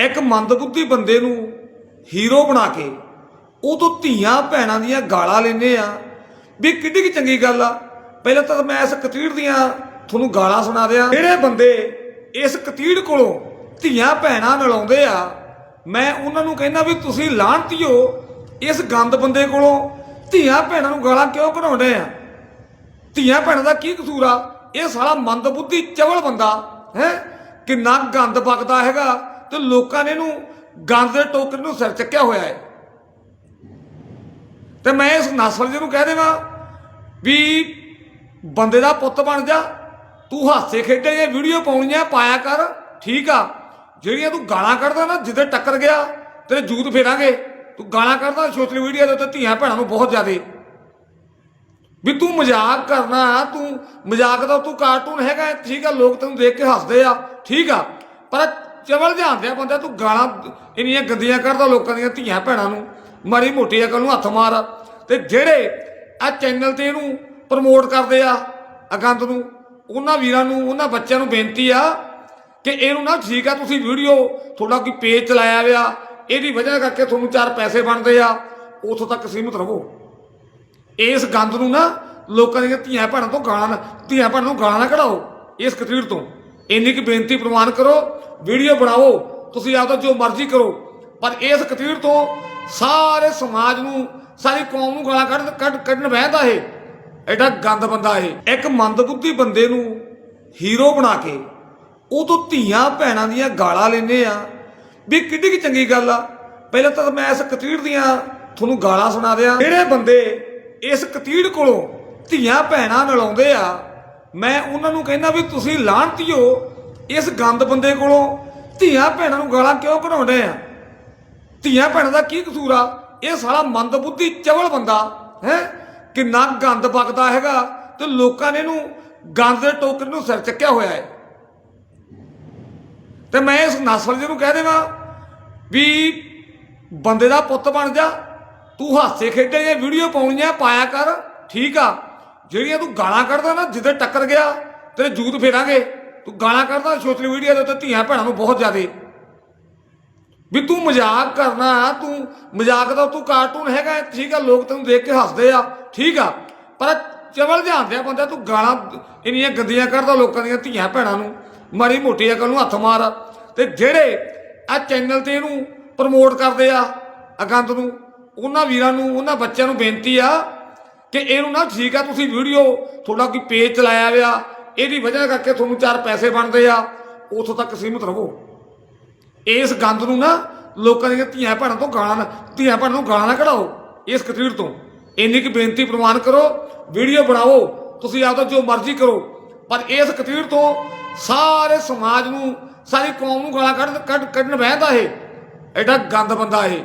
ਇੱਕ ਮੰਦਬੁੱਧੀ ਬੰਦੇ ਨੂੰ ਹੀਰੋ ਬਣਾ ਕੇ ਉਹ ਤੋਂ ਧੀਆਂ ਭੈਣਾਂ ਦੀਆਂ ਗਾਲਾਂ ਲੈਂਦੇ ਆ। ਵੀ ਕਿੱਡੀ ਕੀ ਚੰਗੀ ਗੱਲ ਆ। ਪਹਿਲਾਂ ਤਾਂ ਮੈਂ ਇਸ ਕਤੀੜ ਦੀਆਂ ਤੁਹਾਨੂੰ ਗਾਲਾਂ ਸੁਣਾ ਦਿਆਂ। ਜਿਹੜੇ ਬੰਦੇ ਇਸ ਕਤੀੜ ਕੋਲੋਂ ਧੀਆਂ ਭੈਣਾਂ ਮਿਲਾਉਂਦੇ ਆ, ਮੈਂ ਉਹਨਾਂ ਨੂੰ ਕਹਿੰਦਾ ਵੀ ਤੁਸੀਂ ਲਾਹਣਤੀਓ ਇਸ ਗੰਦ ਬੰਦੇ ਕੋਲੋਂ ਧੀਆਂ ਭੈਣਾਂ ਨੂੰ ਗਾਲਾਂ ਕਿਉਂ ਕਢਾਉਂਦੇ ਆ? ਧੀਆਂ ਭੈਣਾਂ ਦਾ ਕੀ ਕਸੂਰ ਆ? ਇਹ ਸਾਲਾ ਮੰਦਬੁੱਧੀ ਚਵਲ ਬੰਦਾ, ਹੈ? ਕਿੰਨਾ ਗੰਦ ਬਕਦਾ ਹੈਗਾ। ਤੇ ਲੋਕਾਂ ਨੇ ਇਹਨੂੰ ਗੰਦ ਦੇ ਟੋਕਰੇ ਨੂੰ ਸਿਰ ਚੱਕਿਆ ਹੋਇਆ ਹੈ। ਤੇ ਮੈਂ ਇਸ ਨਸਲ ਜੀ ਨੂੰ ਕਹਿ ਦੇਵਾਂ ਵੀ ਬੰਦੇ ਦਾ ਪੁੱਤ ਬਣ ਜਾ, ਤੂੰ ਹਾਸੇ ਖੇਡੇ ਇਹ ਵੀਡੀਓ ਪਾਉਣੀਆਂ ਪਾਇਆ ਕਰ, ਠੀਕ ਆ। ਜਿਹੜੀਆਂ ਤੂੰ ਗਾਲਾਂ ਕੱਢਦਾ ਨਾ, ਜਿੱਦੇ ਟੱਕਰ ਗਿਆ, ਤੇਰੇ ਜੂਤ ਫੇਰਾਂਗੇ। ਤੂੰ ਗਾਲਾਂ ਕੱਢਦਾ ਸੋਸ਼ਲ ਮੀਡੀਆ ਦੇ ਉੱਤੇ ਧੀਆਂ ਭੈਣਾਂ ਨੂੰ ਬਹੁਤ ਜ਼ਿਆਦੇ। ਵੀ ਤੂੰ ਮਜ਼ਾਕ ਕਰਨਾ, ਤੂੰ ਮਜ਼ਾਕ ਦਾ ਤੂੰ ਕਾਰਟੂਨ ਹੈਗਾ, ਠੀਕ ਆ, ਲੋਕ ਤੈਨੂੰ ਦੇਖ ਕੇ ਹੱਸਦੇ ਆ, ਠੀਕ ਆ। ਪਰ ਚਵਲ ਜਾਂਦੇ ਆ ਬੰਦਾ, ਤੂੰ ਗਾਲਾਂ ਇੰਨੀਆਂ ਗੰਦੀਆਂ ਕਰਦਾ ਲੋਕਾਂ ਦੀਆਂ ਧੀਆਂ ਭੈਣਾਂ ਨੂੰ। ਮਾਰੀ ਮੋਟੀ ਅਕਲ ਨੂੰ ਹੱਥ ਮਾਰ। ਤੇ ਜਿਹੜੇ ਆ ਚੈਨਲ ਤੇ ਇਹਨੂੰ ਪ੍ਰਮੋਟ ਕਰਦੇ ਆ, ਅਗੰਦ ਨੂੰ, ਉਹਨਾਂ ਵੀਰਾਂ ਨੂੰ, ਉਹਨਾਂ ਬੱਚਿਆਂ ਨੂੰ ਬੇਨਤੀ ਆ ਕਿ ਇਹਨੂੰ ਨਾ ਠੀਕ ਆ, ਤੁਸੀਂ ਵੀਡੀਓ ਤੁਹਾਡਾ ਕੋਈ ਪੇਜ ਚਲਾਇਆ ਵਿਆ ਇਹਦੀ ਵਜ੍ਹਾ ਕਰਕੇ ਤੁਹਾਨੂੰ ਚਾਰ ਪੈਸੇ ਬਣਦੇ ਆ, ਉਥੋਂ ਤੱਕ ਸੀਮਿਤ ਰਹੋ। ਇਸ ਗੰਦ ਨੂੰ ਨਾ ਲੋਕਾਂ ਦੀਆਂ ਧੀਆਂ ਭੈਣਾਂ ਤੋਂ ਗਾਲਾਂ ਨਾ, ਧੀਆਂ ਭੈਣਾਂ ਨੂੰ ਗਾਲਾਂ ਨਾ ਕਢਾਓ, ਇਸ ਕਤੀੜ ਤੋਂ। ਇੰਨੀ ਕੀ ਬੇਨਤੀ ਪ੍ਰਵਾਨ ਕਰੋ, ਵੀਡੀਓ ਬਣਾਓ, ਤੁਸੀਂ ਆਪਦਾ ਜੋ ਮਰਜ਼ੀ ਕਰੋ, ਪਰ ਇਸ ਕਤੀੜ ਤੋਂ ਸਾਰੇ ਸਮਾਜ ਨੂੰ, ਸਾਰੀ ਕੌਮ ਨੂੰ ਗਾਲਾਂ ਕੱਢ ਕੱਢ, ਕੱਢਣ ਬਹਿਦਾ ਇਹ, ਐਡਾ ਗੰਦ ਬੰਦਾ ਇਹ। ਇੱਕ ਮੰਦਬੁੱਧੀ ਬੰਦੇ ਨੂੰ ਹੀਰੋ ਬਣਾ ਕੇ, ਉਹ ਤੋਂ ਧੀਆਂ ਭੈਣਾਂ ਦੀਆਂ ਗਾਲਾਂ ਲੈਂਦੇ ਆ। ਵੀ ਕਿੱਡੀ ਕੀ ਚੰਗੀ ਗੱਲ ਆ। ਪਹਿਲਾਂ ਤਾਂ ਮੈਂ ਇਸ ਕਤੀੜ ਦੀਆਂ ਤੁਹਾਨੂੰ ਗਾਲਾਂ ਸੁਣਾ ਦਿਆਂ। ਜਿਹੜੇ ਬੰਦੇ ਇਸ ਕਤੀੜ ਕੋਲੋਂ ਧੀਆਂ ਭੈਣਾਂ ਮਿਲਾਉਂਦੇ ਆ ਮੈਂ ਉਹਨਾਂ ਨੂੰ ਕਹਿੰਦਾ ਵੀ ਤੁਸੀਂ ਲਾਹਣਤੀਓ ਇਸ ਗੰਦ ਬੰਦੇ ਕੋਲੋਂ। ਧੀਆਂ ਭੈਣਾਂ ਨੂੰ ਗਾਲਾਂ ਕਿਉਂ ਕਢਾਉਂਦੇ ਆ? ਧੀਆਂ ਭੈਣਾਂ ਦਾ ਕੀ ਕਸੂਰ ਆ? ਇਹ ਸਾਲਾ ਮੰਦਬੁੱਧੀ ਚਵਲ ਬੰਦਾ, ਹੈ? ਕਿੰਨਾ ਗੰਦ ਬਕਦਾ ਹੈਗਾ ਤੇ ਲੋਕਾਂ ਨੇ ਇਹਨੂੰ ਗੰਦ ਦੇ ਟੋਕਰੇ ਨੂੰ ਸਿਰ ਚੱਕਿਆ ਹੋਇਆ ਹੈ। ਤੇ ਮੈਂ ਇਸ ਨਸਲ ਜੀ ਨੂੰ ਕਹਿ ਦੇਵਾਂ ਵੀ ਬੰਦੇ ਦਾ ਪੁੱਤ ਬਣ ਜਾ, ਤੂੰ ਹਾਸੇ ਖੇਡੇ ਜੇ ਵੀਡੀਓ ਪਾਉਣੀਆਂ ਪਾਇਆ ਕਰ, ਠੀਕ ਆ। ਜਿਹੜੀਆਂ ਤੂੰ ਗਾਲਾਂ ਕੱਢਦਾ ਨਾ, ਜਿੱਦੇ ਟੱਕਰ ਗਿਆ, ਤੇਰੇ ਜੂਤ ਫੇਰਾਂਗੇ। ਤੂੰ ਗਾਲਾਂ ਕੱਢਦਾ ਸੋਸ਼ਲ ਮੀਡੀਆ ਦੇ ਉੱਤੇ ਧੀਆਂ ਭੈਣਾਂ ਨੂੰ ਬਹੁਤ ਜ਼ਿਆਦੇ। ਵੀ ਤੂੰ ਮਜ਼ਾਕ ਕਰਨਾ, ਤੂੰ ਮਜ਼ਾਕ ਦਾ ਤੂੰ ਕਾਰਟੂਨ ਹੈਗਾ, ਠੀਕ ਆ, ਲੋਕ ਤੈਨੂੰ ਦੇਖ ਕੇ ਹੱਸਦੇ ਆ, ਠੀਕ ਆ। ਪਰ ਚਵਲ ਜਾਂਦੇ ਆ ਬੰਦਾ, ਤੂੰ ਗਾਲਾਂ ਇੰਨੀਆਂ ਗੰਦੀਆਂ ਕਰਦਾ ਲੋਕਾਂ ਦੀਆਂ ਧੀਆਂ ਭੈਣਾਂ ਨੂੰ। ਮਾਰੀ ਮੋਟੀ ਅਕਲ ਨੂੰ ਹੱਥ ਮਾਰ। ਤੇ ਜਿਹੜੇ ਆ ਚੈਨਲ ਤੇ ਇਹਨੂੰ ਪ੍ਰਮੋਟ ਕਰਦੇ ਆ ਅਗੰਦ ਨੂੰ, ਉਹਨਾਂ ਵੀਰਾਂ ਨੂੰ, ਉਹਨਾਂ ਬੱਚਿਆਂ ਨੂੰ ਬੇਨਤੀ ਆ ਕਿ ਇਹਨੂੰ ਨਾ ਠੀਕ ਆ, ਤੁਸੀਂ ਵੀਡੀਓ ਤੁਹਾਡਾ ਕੋਈ ਪੇਜ ਚਲਾਇਆ ਵਿਆ ਇਹਦੀ ਵਜ੍ਹਾ ਕਰਕੇ ਤੁਹਾਨੂੰ ਚਾਰ ਪੈਸੇ ਬਣਦੇ ਆ, ਉਥੋਂ ਤੱਕ ਸੀਮਿਤ ਰਹੋ। ਇਸ ਗੰਦ ਨੂੰ ਨਾ ਲੋਕਾਂ ਦੀਆਂ ਧੀਆਂ ਭੈਣਾਂ ਤੋਂ ਗਾਲਾਂ ਨਾ, ਧੀਆਂ ਭੈਣਾਂ ਨੂੰ ਗਾਲਾਂ ਨਾ ਕਢਾਓ, ਇਸ ਕਤੀੜ ਤੋਂ। ਇੰਨੀ ਕੀ ਬੇਨਤੀ ਪ੍ਰਵਾਨ ਕਰੋ, ਵੀਡੀਓ ਬਣਾਓ, ਤੁਸੀਂ ਆਪਦਾ ਜੋ ਮਰਜ਼ੀ ਕਰੋ, ਪਰ ਇਸ ਕਤੀੜ ਤੋਂ ਸਾਰੇ ਸਮਾਜ ਨੂੰ, ਸਾਰੀ ਕੌਮ ਨੂੰ ਗਾਲਾਂ ਕੱਢ ਕੱਢ, ਕੱਢਣ ਬਹਿਦਾ ਇਹ। ਐਡਾ ਗੰਦ ਬੰਦਾ ਇਹ।